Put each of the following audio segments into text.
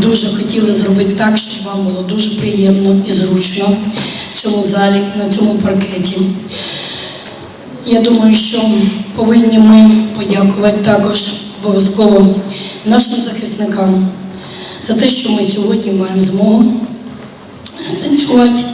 дуже хотіли зробити так, щоб вам було дуже приємно і зручно в цьому залі, на цьому паркеті. Я думаю, що повинні ми подякувати також обов'язково нашим захисникам за те, що ми сьогодні маємо змогу танцювати,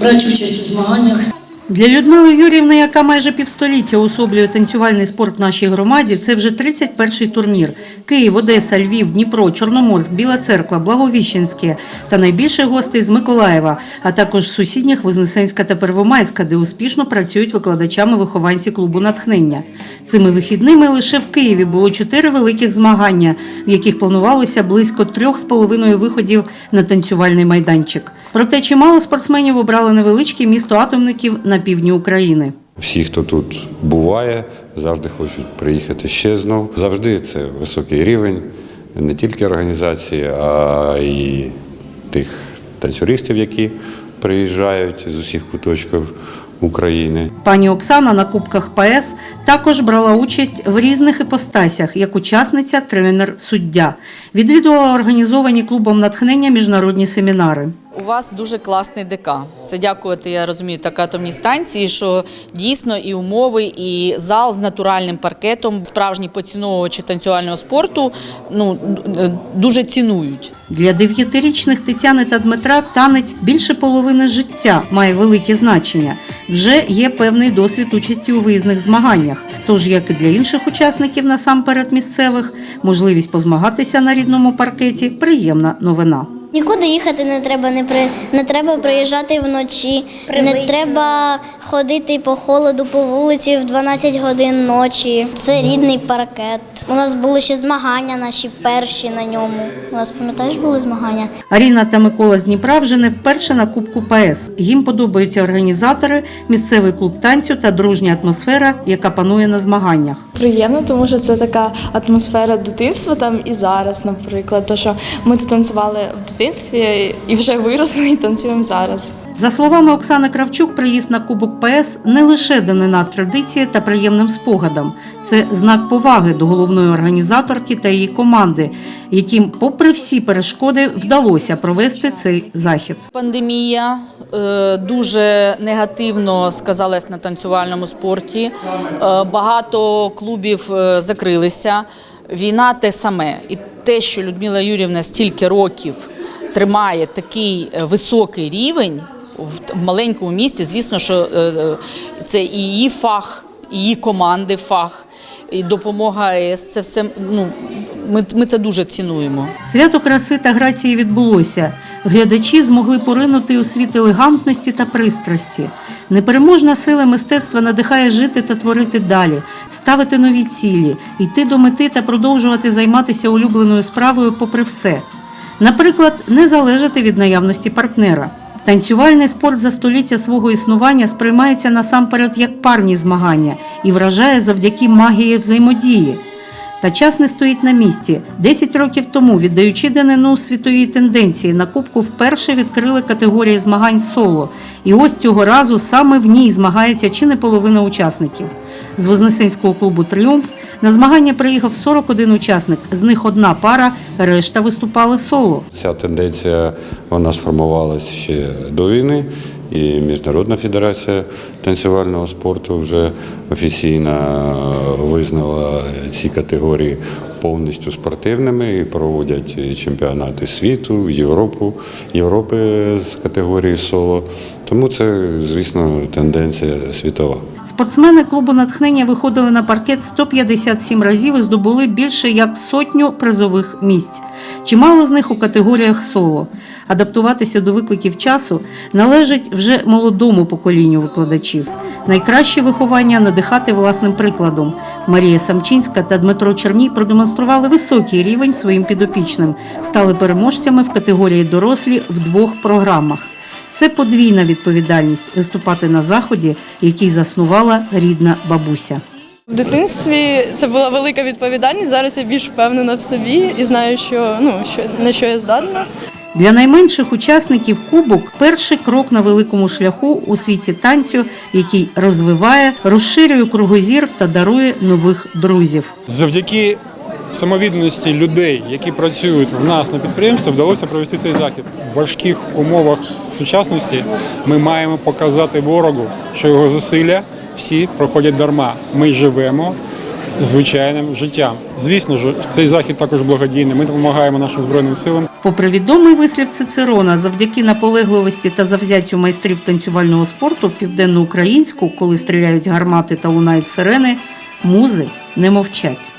брати участь у змаганнях. Для Людмили Юрівни, яка майже півстоліття особлює танцювальний спорт в нашій громаді, це вже 31-й турнір. Київ, Одеса, Львів, Дніпро, Чорноморськ, Біла Церква, Благовіщенське та найбільше гостей з Миколаєва, а також з сусідніх Вознесенська та Первомайська, де успішно працюють викладачами вихованці клубу натхнення. Цими вихідними лише в Києві було чотири великих змагання, в яких планувалося близько трьох з половиною виходів на танцювальний майданчик. Проте чимало спортсменів обрали невеличке місто атомників на півдні України. Всі, хто тут буває, завжди хочуть приїхати ще знов. Завжди це високий рівень не тільки організації, а й тих танцюристів, які приїжджають з усіх куточків України. Пані Оксана на Кубках ПС також брала участь в різних іпостасях як учасниця, тренер, суддя. Відвідувала організовані клубом натхнення міжнародні семінари. У вас дуже класний ДК. Це дякувати, я розумію, так атомній станції, що дійсно і умови, і зал з натуральним паркетом, справжні поціновувачі танцювального спорту ну дуже цінують. Для дев'ятирічних Тетяни та Дмитра танець більше половини життя має велике значення. Вже є певний досвід участі у виїзних змаганнях. Тож, як і для інших учасників, насамперед місцевих, можливість позмагатися на рідному паркеті приємна новина. Нікуди їхати не треба, не при не треба приїжджати вночі, не треба ходити по холоду по вулиці в 12 годин ночі. Це рідний паркет. У нас були ще змагання, наші перші на ньому. У нас пам'ятаєш, були змагання? Аріна та Микола з Дніпра вже не вперше на Кубку ПС. Їм подобаються організатори, місцевий клуб танцю та дружня атмосфера, яка панує на змаганнях. Приємно, тому що це така атмосфера дитинства там і зараз, наприклад. То що ми тут танцювали в дитинстві і вже виросли і танцюємо зараз. За словами Оксани Кравчук, приїзд на Кубок ПС не лише данина традиції та приємним спогадам. Це знак поваги до головної організаторки та її команди, яким, попри всі перешкоди, вдалося провести цей захід. Пандемія е, дуже негативно сказалась на танцювальному спорті. Е, Багато клубів е, закрилися. Війна те саме. І те, що Людмила Юрівна стільки років тримає такий е, високий рівень в- маленькому місті, звісно, що е, е, це і її фах, і її команди фах, і допомога АЕС. Це все ну, ми, ми це дуже цінуємо. Свято краси та грації відбулося. Глядачі змогли поринути у світ елегантності та пристрасті. Непереможна сила мистецтва надихає жити та творити далі, ставити нові цілі, йти до мети та продовжувати займатися улюбленою справою попри все. Наприклад, не залежати від наявності партнера. Танцювальний спорт за століття свого існування сприймається насамперед як парні змагання і вражає завдяки магії взаємодії. Та час не стоїть на місці. Десять років тому, віддаючи данину світовій тенденції, на Кубку вперше відкрили категорії змагань соло. І ось цього разу саме в ній змагається чи не половина учасників. З Вознесенського клубу Тріумф на змагання приїхав 41 учасник, з них одна пара, решта виступали соло. Ця тенденція вона сформувалася ще до війни, і Міжнародна федерація танцювального спорту вже офіційно визнала ці категорії повністю спортивними і проводять чемпіонати світу, Європу, Європи з категорії соло. Тому це, звісно, тенденція світова. Спортсмени клубу натхнення виходили на паркет 157 разів і здобули більше як сотню призових місць. Чимало з них у категоріях соло. Адаптуватися до викликів часу належить вже молодому поколінню викладачів. Найкраще виховання надихати власним прикладом. Марія Самчинська та Дмитро Черній продемонстрували високий рівень своїм підопічним, стали переможцями в категорії дорослі в двох програмах. Це подвійна відповідальність виступати на заході, який заснувала рідна бабуся. В дитинстві це була велика відповідальність. Зараз я більш впевнена в собі і знаю, що ну що на що я здатна. Для найменших учасників кубок перший крок на великому шляху у світі танцю, який розвиває, розширює кругозір та дарує нових друзів. Завдяки самовідданості людей, які працюють в нас на підприємстві, вдалося провести цей захід. В важких умовах сучасності ми маємо показати ворогу, що його зусилля всі проходять дарма. Ми живемо звичайним життям. Звісно ж, цей захід також благодійний. Ми допомагаємо нашим збройним силам. Попри відомий вислів Цицерона, завдяки наполегливості та завзяттю майстрів танцювального спорту південноукраїнську, коли стріляють гармати та лунають сирени, музи не мовчать.